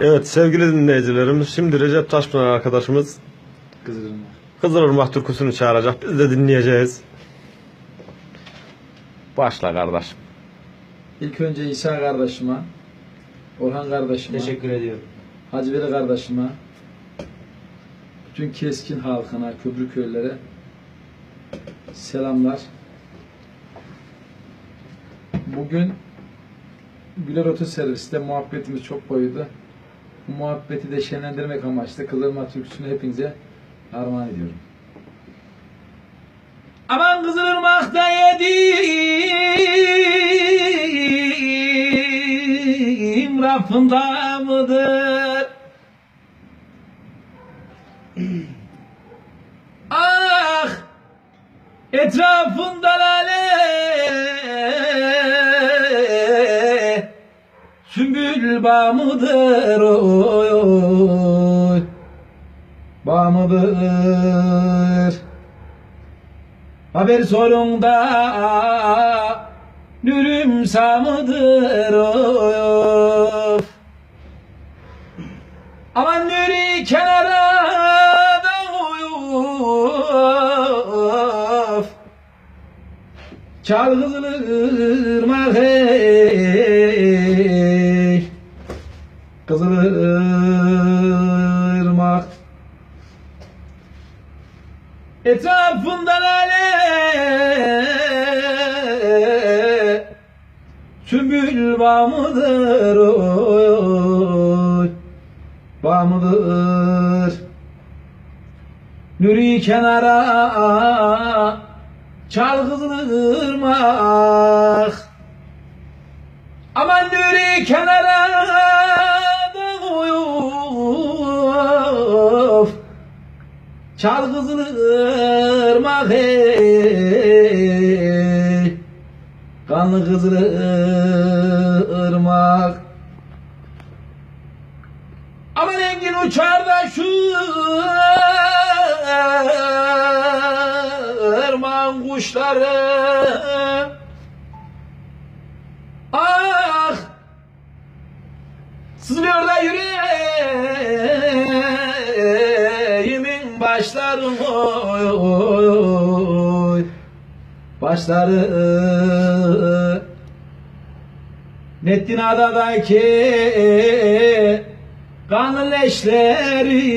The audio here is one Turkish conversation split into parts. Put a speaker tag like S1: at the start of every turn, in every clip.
S1: Evet sevgili dinleyicilerimiz şimdi Recep Taşpınar arkadaşımız
S2: Kızılırmak.
S1: Kızılırmak türküsünü çağıracak. Biz de dinleyeceğiz. Başla kardeşim.
S2: İlk önce İsa kardeşime, Orhan kardeşime,
S3: Teşekkür ediyorum.
S2: Hacı Veli kardeşime, bütün keskin halkına, Köprü köylere selamlar. Bugün Güler Oto Servis'te muhabbetimiz çok boyudu. Bu muhabbeti de şenlendirmek amaçlı Kızılırmak Türküsü'nü hepinize armağan ediyorum. Aman Kızılırmak'ta yedim rafında mıdır? ah etrafında lale sümbül bağ mıdır? Oy oy. Bağ mıdır? Haber sorunda Nürüm samıdır of. Aman nürü kenara da of Etrafında lale Sümbül bağ mıdır? Oy Bağ mıdır? Nuri kenara Çal kızılırmak Aman Nuri kenara Çal kızılı ırmak hey Kanlı kızılı ırmak Aman engin uçar da şu ırmağın kuşları. Ah! Sızlıyor da yüreğimin başları oy oy oy Başları Nettin adadaki kanlı leşleri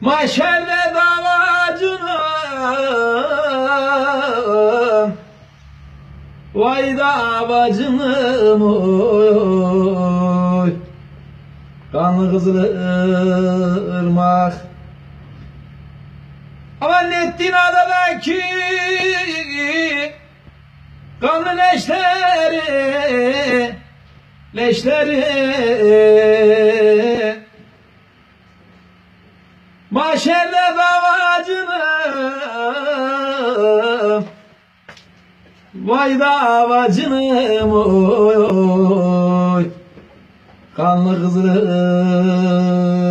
S2: Maşerde davacının Vay da bacınım oy Kanlı kızılı ırmak. Aman Nettin adadaki Kanlı leşleri Leşleri. Maşerde davacınım Vay oy Kanlı kızılırmak